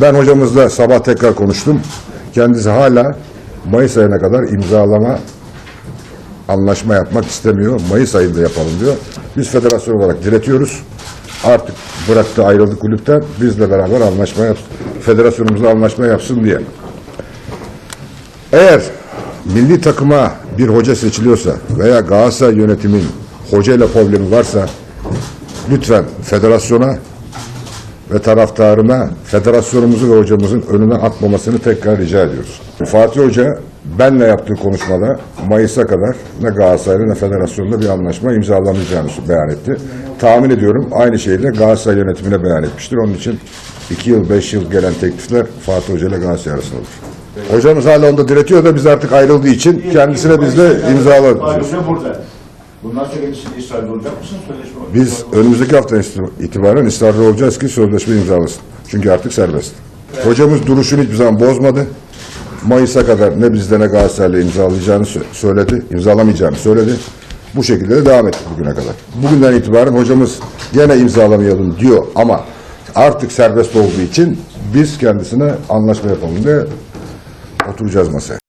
Ben hocamızla sabah tekrar konuştum. Kendisi hala Mayıs ayına kadar imzalama anlaşma yapmak istemiyor. Mayıs ayında yapalım diyor. Biz federasyon olarak diretiyoruz. Artık bıraktı ayrıldı kulüpten. Bizle beraber anlaşma yap, federasyonumuzla anlaşma yapsın diye. Eğer milli takıma bir hoca seçiliyorsa veya Galatasaray yönetimin hocayla problemi varsa lütfen federasyona ve taraftarına federasyonumuzu ve hocamızın önüne atmamasını tekrar rica ediyoruz. Fatih Hoca benle yaptığı konuşmada Mayıs'a kadar ne Galatasaray'la ne federasyonla bir anlaşma imzalamayacağını beyan etti. Tahmin ediyorum aynı şeyi de Galatasaray yönetimine beyan etmiştir. Onun için 2 yıl 5 yıl gelen teklifler Fatih Hoca ile Galatasaray arasında olur. Hocamız hala onda diretiyor da biz artık ayrıldığı için kendisine biz de imzalayacağız. Bundan sonra kendisini ısrarlı olacak mısın? Sözleşme Biz önümüzdeki hafta itibaren ısrarlı olacağız ki sözleşme imzalasın. Çünkü artık serbest. Hocamız duruşunu hiçbir zaman bozmadı. Mayıs'a kadar ne bizde ne Galatasaray'la imzalayacağını sö- söyledi, imzalamayacağını söyledi. Bu şekilde de devam etti bugüne kadar. Bugünden itibaren hocamız gene imzalamayalım diyor ama artık serbest olduğu için biz kendisine anlaşma yapalım diye oturacağız masaya.